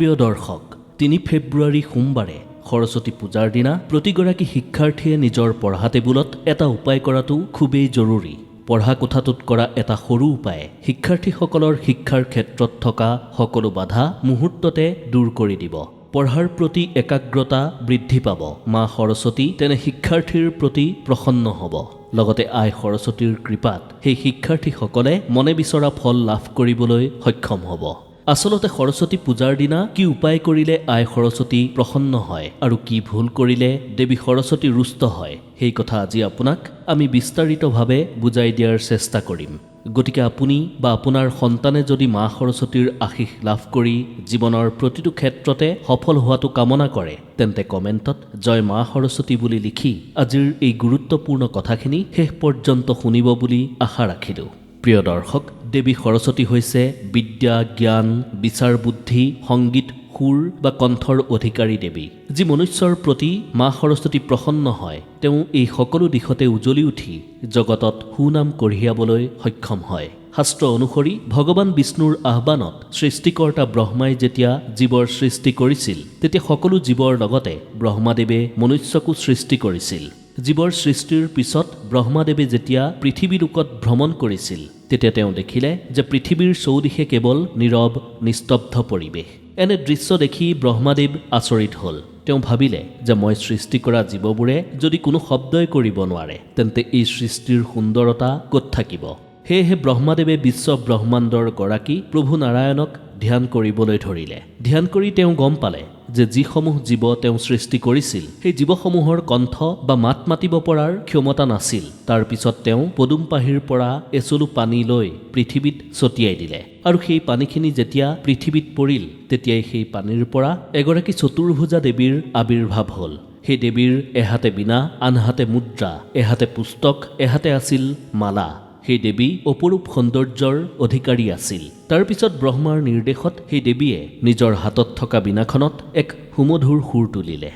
প্ৰিয় দৰ্শক, তিনি ফেব্ৰুৱাৰী সোমবাৰে সৰস্বতী পূজাৰ দিনা প্ৰতিগৰাকী শিক্ষাৰ্থীয়ে নিজৰ পঢ়া টেবুলত এটা উপায় কৰাটো খুবেই জৰুৰী। পঢ়া কোঠাটোত কৰা এটা সৰু উপায়ে শিক্ষাৰ্থীসকলৰ শিক্ষাৰ ক্ষেত্ৰত থকা সকলো বাধা মুহূৰ্ততে দূৰ কৰি দিব। পঢ়াৰ প্ৰতি একাগ্ৰতা বৃদ্ধি পাব। মা সৰস্বতী তেনে শিক্ষাৰ্থীৰ প্ৰতি প্ৰসন্ন হ'ব। লগতে আই সৰস্বতীৰ কৃপাত সেই শিক্ষাৰ্থীসকলে মনে বিচৰা ফল লাভ কৰিবলৈ সক্ষম হ'ব। আচলতে সৰস্বতী পূজাৰ দিনা কি উপায় কৰিলে আই সৰস্বতী প্ৰসন্ন হয় আৰু কি ভুল কৰিলে দেৱী সৰস্বতী ৰুষ্ট হয়? সেই কথা আজি আপোনাক আমি বিস্তাৰিতভাৱে বুজাই দিয়াৰ চেষ্টা কৰিম। গতিকে আপুনি বা আপোনাৰ সন্তানে যদি মা সৰস্বতীৰ আশীষ লাভ কৰি জীৱনৰ প্ৰতিটো ক্ষেত্ৰতে সফল হোৱাটো কামনা কৰে, তেন্তে কমেণ্টত জয় মা সৰস্বতী বুলি লিখি আজিৰ এই গুৰুত্বপূৰ্ণ কথাখিনি শেষ পৰ্যন্ত শুনিব বুলি আশা ৰাখিলোঁ। প্ৰিয় দৰ্শক দেৱী সৰস্বতী হৈছে বিদ্যা জ্ঞান বিচাৰ বুদ্ধি সংগীত সুৰ বা কণ্ঠৰ অধিকাৰী দেৱী। যি মনুষ্যৰ প্ৰতি মা সৰস্বতী প্ৰসন্ন হয় তেওঁ এই সকলো দিশতে উজ্বলি উঠি জগতত সুনাম কঢ়িয়াবলৈ সক্ষম হয়। শাস্ত্ৰ অনুসৰি ভগৱান বিষ্ণুৰ আহ্বানত সৃষ্টিকৰ্তা ব্ৰহ্মাই যেতিয়া জীৱৰ সৃষ্টি কৰিছিল তেতিয়া সকলো জীৱৰ লগতে ব্ৰহ্মাদেৱে মনুষ্যকো সৃষ্টি কৰিছিল। জীৱৰ সৃষ্টিৰ পিছত ব্ৰহ্মাদেৱে যেতিয়া পৃথিৱীলোকত ভ্ৰমণ কৰিছিল তেতিয়া তেওঁ দেখিলে যে পৃথিৱীৰ চৌদিশে কেৱল নীৰৱ, নিস্তব্ধ পৰিৱেশ। এনে দৃশ্য দেখি ব্ৰহ্মাদেৱ আচৰিত হ'ল। তেওঁ ভাবিলে যে মই সৃষ্টি কৰা জীৱবোৰে যদি কোনো শব্দই কৰিব নোৱাৰে, তেন্তে এই সৃষ্টিৰ সুন্দৰতা ক'ত থাকিব? সেয়েহে ব্ৰহ্মাদেৱে বিশ্ব ব্ৰহ্মাণ্ডৰ গৰাকী প্ৰভু নাৰায়ণক ধ্যান কৰিবলৈ ধৰিলে। ধ্যান কৰি তেওঁ গম পালে যে যিসমূহ জীৱ তেওঁ সৃষ্টি কৰিছিল, সেই জীৱসমূহৰ কণ্ঠ বা মাত মাতিব পৰাৰ ক্ষমতা নাছিল। তাৰ পিছত তেওঁ পদুম পাহিৰ পৰা এচলু পানী লৈ পৃথিৱীত ছটিয়াই দিলে। আৰু সেই পানীখিনি যেতিয়া পৃথিৱীত পৰিল, তেতিয়াই সেই পানীৰ পৰা এগৰাকী চতুৰ্ভুজা দেৱীৰ আৱিৰ্ভাৱ হ'ল। সেই দেৱীৰ এহাতে বীণা, আনহাতে মুদ্ৰা, এহাতে পুস্তক, এহাতে আছিল মালা। সেই দেৱী অপৰূপ সৌন্দৰ্যৰ অধিকাৰী আছিল। তাৰপিছত ব্ৰহ্মাৰ নিৰ্দেশত সেই দেৱীয়ে নিজৰ হাতত থকা বীণাখনত এক সুমধুৰ সুৰ তুলিলে।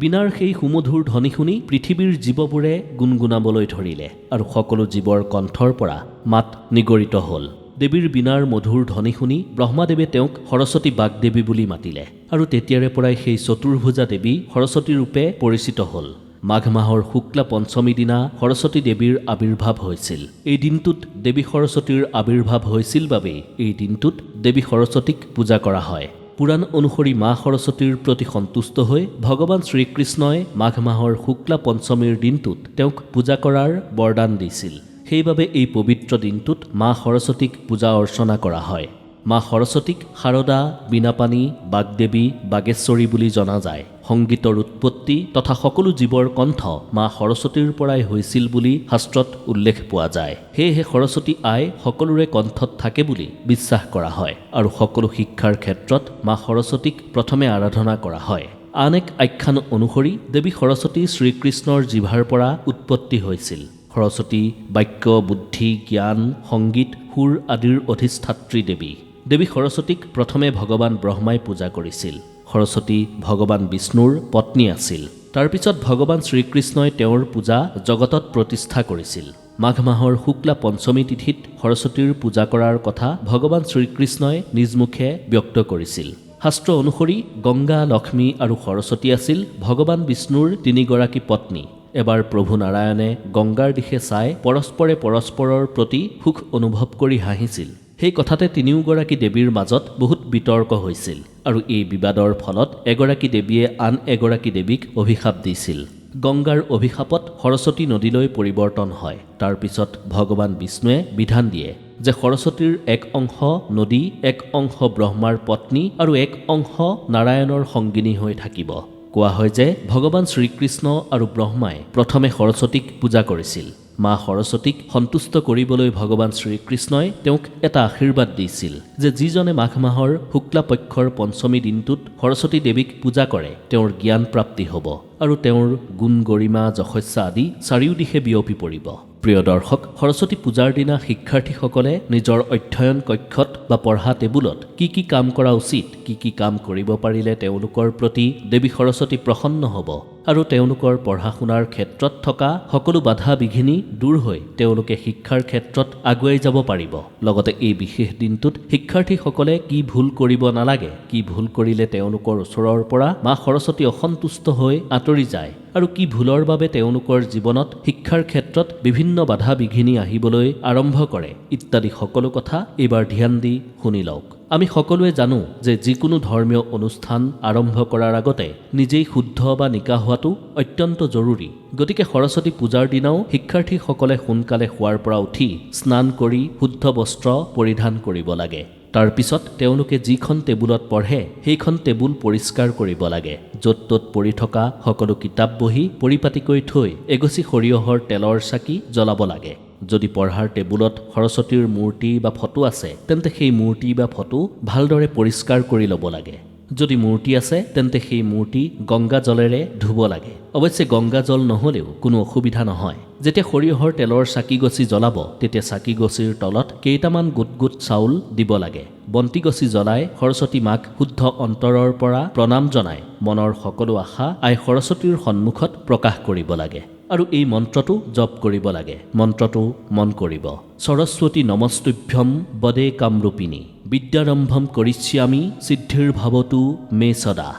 বীণাৰ সেই সুমধুৰ ধ্বনি শুনি পৃথিৱীৰ জীৱবোৰে গুণগুণাবলৈ ধৰিলে আৰু সকলো জীৱৰ কণ্ঠৰ পৰা মাত নিগৰিত হ'ল। দেৱীৰ বীণাৰ মধুৰ ধ্বনি শুনি ব্ৰহ্মাদেৱে তেওঁক সৰস্বতী বাগদেৱী বুলি মাতিলে আৰু তেতিয়াৰে পৰাই সেই চতুৰ্ভুজা দেৱী সৰস্বতী ৰূপে পৰিচিত হ'ল। মাঘ মাহৰ শুক্লা পঞ্চমী দিনা সৰস্বতী দেৱীৰ আৱিৰ্ভাৱ হৈছিল। এই দিনটোত দেৱী সৰস্বতীৰ আৱিৰ্ভাৱ হৈছিল বাবেই এই দিনটোত দেৱী সৰস্বতীক পূজা কৰা হয়। পুৰাণ অনুসৰি মা সৰস্বতীৰ প্ৰতি সন্তুষ্ট হৈ ভগৱান শ্ৰীকৃষ্ণই মাঘ মাহৰ শুক্লা পঞ্চমীৰ দিনটোত তেওঁক পূজা কৰাৰ বৰদান দিছিল। সেইবাবে এই পবিত্ৰ দিনটোত মা সৰস্বতীক পূজা অৰ্চনা কৰা হয়। মা সৰস্বতীক শাৰদা বীণাপাণি বাগদেৱী বাগেশ্বৰী বুলি জনা যায়। সংগীতৰ উৎপত্তি তথা সকলো জীৱৰ কণ্ঠ মা সৰস্বতীৰ পৰাই হৈছিল বুলি শাস্ত্ৰত উল্লেখ পোৱা যায়। সেয়েহে সৰস্বতী আই সকলোৰে কণ্ঠত থাকে বুলি বিশ্বাস কৰা হয় আৰু সকলো শিক্ষাৰ ক্ষেত্ৰত মা সৰস্বতীক প্ৰথমে আৰাধনা কৰা হয়। আন এক আখ্যান অনুসৰি দেৱী সৰস্বতী শ্ৰীকৃষ্ণৰ জিভাৰ পৰা উৎপত্তি হৈছিল। সৰস্বতী বাক্য বুদ্ধি জ্ঞান সংগীত সুৰ আদিৰ অধিষ্ঠাত্ৰী দেৱী। দেৱী সৰস্বতীক প্ৰথমে ভগৱান ব্ৰহ্মাই পূজা কৰিছিল। সৰস্বতী ভগৱান বিষ্ণুৰ পত্নী আছিল। তাৰপিছত ভগৱান শ্ৰীকৃষ্ণই তেওঁৰ পূজা জগতত প্ৰতিষ্ঠা কৰিছিল। মাঘ মাহৰ শুক্লা পঞ্চমী তিথিত সৰস্বতীৰ পূজা কৰাৰ কথা ভগৱান শ্ৰীকৃষ্ণই নিজ মুখে ব্যক্ত কৰিছিল। শাস্ত্ৰ অনুসৰি গংগা লক্ষ্মী আৰু সৰস্বতী আছিল ভগৱান বিষ্ণুৰ তিনিগৰাকী পত্নী। এবাৰ প্ৰভু নাৰায়ণে গংগাৰ দিশে চাই পৰস্পৰে পৰস্পৰৰ প্ৰতি সুখ অনুভৱ কৰি হাঁহিছিল। সেই কথাতে তিনিওগৰাকী দেৱীৰ মাজত বহুত বিতৰ্ক হৈছিল আৰু এই বিবাদৰ ফলত এগৰাকী দেৱীয়ে আন এগৰাকী দেৱীক অভিশাপ দিছিল। গংগাৰ অভিশাপত সৰস্বতী নদীলৈ পৰিৱৰ্তন হয়। তাৰ পিছত ভগৱান বিষ্ণুৱে বিধান দিয়ে যে সৰস্বতীৰ এক অংশ নদী এক অংশ ব্ৰহ্মাৰ পত্নী আৰু এক অংশ নাৰায়ণৰ সংগিনী হৈ থাকিব। কোৱা হয় যে ভগৱান শ্ৰীকৃষ্ণ আৰু ব্ৰহ্মাই প্ৰথমে সৰস্বতীক পূজা কৰিছিল। মা সৰস্বতীক সন্তুষ্ট কৰিবলৈ ভগৱান শ্ৰীকৃষ্ণই তেওঁক এটা আশীৰ্বাদ দিছিল যে যিজনে মাঘ মাহৰ শুক্লা পক্ষৰ পঞ্চমী দিনটোত সৰস্বতী দেৱীক পূজা কৰে তেওঁৰ জ্ঞান প্ৰাপ্তি হ'ব আৰু তেওঁৰ গুণ গৰিমা যশস্যা আদি চাৰিওদিশে বিয়পি পৰিব। প্ৰিয় দৰ্শক সৰস্বতী পূজাৰ দিনা শিক্ষাৰ্থীসকলে নিজৰ অধ্যয়ন কক্ষত বা পঢ়া টেবুলত কি কি কাম কৰা উচিত কি কি কাম কৰিব পাৰিলে তেওঁলোকৰ প্ৰতি দেৱী সৰস্বতী প্ৰসন্ন হ'ব আৰু তেওঁলোকৰ পঢ়া শুনাৰ ক্ষেত্ৰত থকা সকলো বাধা বিঘিনি দূৰ হৈ তেওঁলোকে শিক্ষাৰ ক্ষেত্ৰত আগুৱাই যাব পাৰিব। লগতে এই বিশেষ দিনটোত শিক্ষাৰ্থীসকলে কি ভুল কৰিব নালাগে কি ভুল কৰিলে তেওঁলোকৰ ওচৰৰ পৰা মা সৰস্বতী অসন্তুষ্ট হৈ আঁতৰি যায় আৰু কি ভুলৰ বাবে তেওঁলোকৰ জীৱনত শিক্ষাৰ ক্ষেত্ৰত বিভিন্ন বাধা বিঘিনি আহিবলৈ আৰম্ভ কৰে ইত্যাদি সকলো কথা এইবাৰ ধ্যান দি শুনি লওক। আমি সকলোৱে জানো যে যিকোনো ধৰ্মীয় অনুষ্ঠান আৰম্ভ কৰাৰ আগতে নিজেই শুদ্ধ বা নিকা হোৱাটো অত্যন্ত জৰুৰী। গতিকে সৰস্বতী পূজাৰ দিনাও শিক্ষাৰ্থীসকলে সোনকালে শোৱাৰ পৰা উঠি স্নান কৰি শুদ্ধ বস্ত্ৰ পৰিধান কৰিব লাগে। তাৰ পিছত তেওঁলোকে যিখন টেবুলত পঢ়ে, সেইখন টেবুল পৰিষ্কাৰ কৰিব লাগে, য'ত ত'ত পৰি থকা সকলো কিতাপ বহি পৰিপাটিকৈ থৈ এগচি সৰিয়হৰ তেলৰ চাকি জ্বলাব লাগে। যদি পঢ়াৰ টেবুলত সৰস্বতীৰ মূৰ্তি বা ফটো আছে তেন্তে সেই মূৰ্তি বা ফটো ভালদৰে পৰিষ্কাৰ কৰি ল'ব লাগে। যদি মূৰ্তি আছে তেন্তে সেই মূৰ্তি গংগা জলেৰে ধুব লাগে। অৱশ্যে গংগা জল নহ'লেও কোনো অসুবিধা নহয়। যেতিয়া সৰিয়হৰ তেলৰ চাকি গছি জ্বলাব তেতিয়া চাকি গছিৰ তলত কেইটামান গোট গোট চাউল দিব লাগে। বন্তি গছি জ্বলাই সৰস্বতী মাক শুদ্ধ অন্তৰৰ পৰা প্ৰণাম জনাই মনৰ সকলো আশা আই সৰস্বতীৰ সন্মুখত প্ৰকাশ কৰিব লাগে। আৰু এই মন্ত্ৰটো জপ কৰিব লাগে। মন্ত্ৰটো মন কৰিব। সৰস্বতী নমস্তুভ্যম বদে কামৰূপিণী। বিদ্যাৰম্ভম কৰিষ্যামি সিদ্ধিৰ ভাৱতো মে সদা।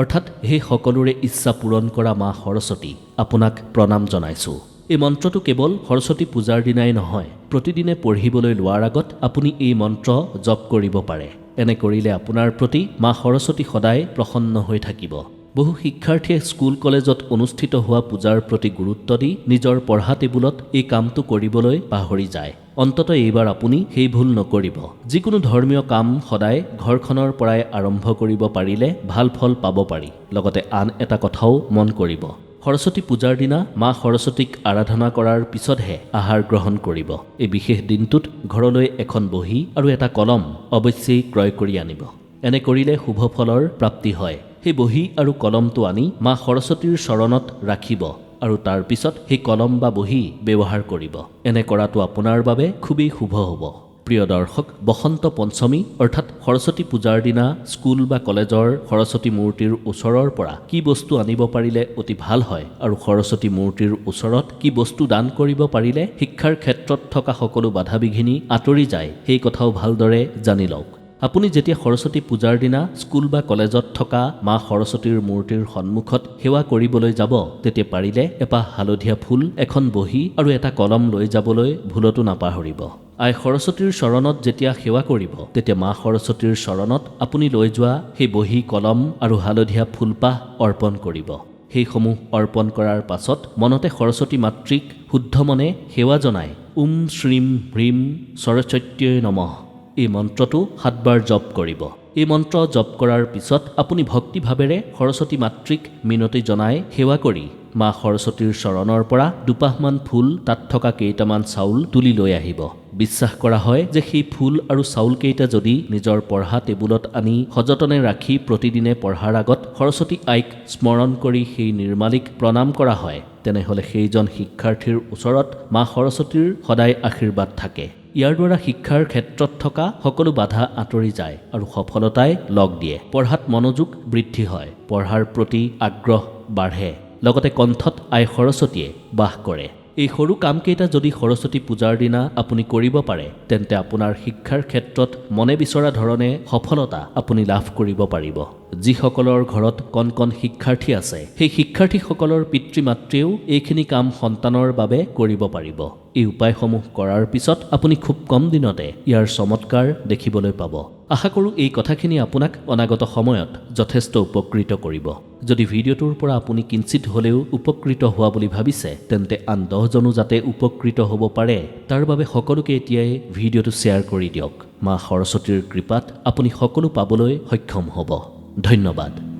অৰ্থাৎ সেই সকলোৰে ইচ্ছা পূৰণ কৰা মা সৰস্বতী আপোনাক প্ৰণাম জনাইছোঁ। এই মন্ত্ৰটো কেৱল সৰস্বতী পূজাৰ দিনাই নহয় প্ৰতিদিনে পঢ়িবলৈ লোৱাৰ আগত আপুনি এই মন্ত্ৰ জপ কৰিব পাৰে। এনে কৰিলে আপোনাৰ প্ৰতি মা সৰস্বতী সদায় প্ৰসন্ন হৈ থাকিব। বহু শিক্ষাৰ্থীয়ে স্কুল কলেজত অনুষ্ঠিত হোৱা পূজাৰ প্ৰতি গুৰুত্ব দি নিজৰ পঢ়া টেবুলত এই কামটো কৰিবলৈ পাহৰি যায়। অন্তত এইবাৰ আপুনি সেই ভুল নকৰিব। যিকোনো ধৰ্মীয় কাম সদায় ঘৰখনৰ পৰাই আৰম্ভ কৰিব পাৰিলে ভাল ফল পাব পাৰি। লগতে আন এটা কথাও মন কৰিব। সৰস্বতী পূজাৰ দিনা মা সৰস্বতীক আৰাধনা কৰাৰ পিছতহে আহাৰ গ্ৰহণ কৰিব। এই বিশেষ দিনটোত ঘৰলৈ এখন বহী আৰু এটা কলম অৱশ্যেই ক্ৰয় কৰি আনিব। এনে কৰিলে শুভ ফলৰ প্ৰাপ্তি হয়। সেই বহী আৰু কলমটো আনি মা সৰস্বতীৰ চৰণত ৰাখিব আৰু তাৰ পিছত সেই কলম বা বহী ব্যৱহাৰ কৰিব। এনে কৰাটো আপোনাৰ বাবে খুবেই শুভ হ'ব। প্ৰিয় দৰ্শক বসন্ত পঞ্চমী অৰ্থাৎ সৰস্বতী পূজাৰ দিনা স্কুল বা কলেজৰ সৰস্বতী মূৰ্তিৰ ওচৰৰ পৰা কি বস্তু আনিব পাৰিলে অতি ভাল হয় আৰু সৰস্বতী মূৰ্তিৰ ওচৰত কি বস্তু দান কৰিব পাৰিলে শিক্ষাৰ ক্ষেত্ৰত থকা সকলো বাধা বিঘিনি আঁতৰি যায় সেই কথাও ভালদৰে জানি লওক। আপুনি যেতিয়া সৰস্বতী পূজাৰ দিনা স্কুল বা কলেজত থকা মা সৰস্বতীৰ মূৰ্তিৰ সন্মুখত সেৱা কৰিবলৈ যাব, তেতিয়া পাৰিলে এপাহ হালধীয়া ফুল, এখন বহী আৰু এটা কলম লৈ যাবলৈ ভুলতো নাপাহৰিব। আই সৰস্বতীৰ চৰণত যেতিয়া সেৱা কৰিব, তেতিয়া মা সৰস্বতীৰ চৰণত আপুনি লৈ যোৱা সেই বহী, কলম আৰু হালধীয়া ফুলপাহ অৰ্পণ কৰিব। সেইসমূহ অৰ্পণ কৰাৰ পাছত মনতে সৰস্বতী মাতৃক শুদ্ধ মনে সেৱা জনাই, ওম শ্ৰীম হ্ৰীম সৰস্বত্যই নমঃ। এই মন্ত্ৰটো সাতবাৰ জপ কৰিব। এই মন্ত্ৰ জপ কৰাৰ পিছত আপুনি ভক্তিভাৱেৰে সৰস্বতী মাতৃক মিনতি জনাই সেৱা কৰি মা সৰস্বতীৰ চৰণৰ পৰা দুপাহমান ফুল তাত থকা কেইটামান চাউল তুলি লৈ আহিব। বিশ্বাস কৰা হয় যে সেই ফুল আৰু চাউলকেইটা যদি নিজৰ পঢ়া টেবুলত আনি সযতনে ৰাখি প্ৰতিদিনে পঢ়াৰ আগত সৰস্বতী আইক স্মৰণ কৰি সেই নিৰ্মালিক প্ৰণাম কৰা হয়, তেনেহ'লে সেইজন শিক্ষাৰ্থীৰ ওচৰত মা সৰস্বতীৰ সদায় আশীৰ্বাদ থাকে। ইয়াৰ দ্বাৰা শিক্ষাৰ ক্ষেত্ৰত থকা সকলো বাধা আঁতৰি যায় আৰু সফলতাই লগ দিয়ে। পঢ়াত মনোযোগ বৃদ্ধি হয়। পঢ়াৰ প্ৰতি আগ্ৰহ বাঢ়ে। লগতে কণ্ঠত আই সৰস্বতীয়ে বাস কৰে। এই সৰু কামকেইটা যদি সৰস্বতী পূজাৰ দিনা আপুনি কৰিব পাৰে তেন্তে আপোনাৰ শিক্ষাৰ ক্ষেত্ৰত মনে বিচৰা ধৰণে সফলতা আপুনি লাভ কৰিব পাৰিব। যিসকলৰ ঘৰত কণ কণ শিক্ষাৰ্থী আছে সেই শিক্ষাৰ্থীসকলৰ পিতৃ মাতৃয়েও এইখিনি কাম সন্তানৰ বাবে কৰিব পাৰিব। এই উপায়সমূহ কৰাৰ পিছত আপুনি খুব কম দিনতে ইয়াৰ চমৎকাৰ দেখিবলৈ পাব। আশা কৰোঁ এই কথাখিনি আপোনাক অনাগত সময়ত যথেষ্ট উপকৃত কৰিব। যদি ভিডিঅ'টোৰ পৰা আপুনি কিঞ্চিত হ'লেও উপকৃত হোৱা বুলি ভাবিছে, তেন্তে আন দহজনো যাতে উপকৃত হ'ব পাৰে, তাৰ বাবে সকলোকে এতিয়াই ভিডিঅ'টো শ্বেয়াৰ কৰি দিয়ক। মা সৰস্বতীৰ কৃপাত আপুনি সকলো পাবলৈ সক্ষম হ'ব। ধন্যবাদ।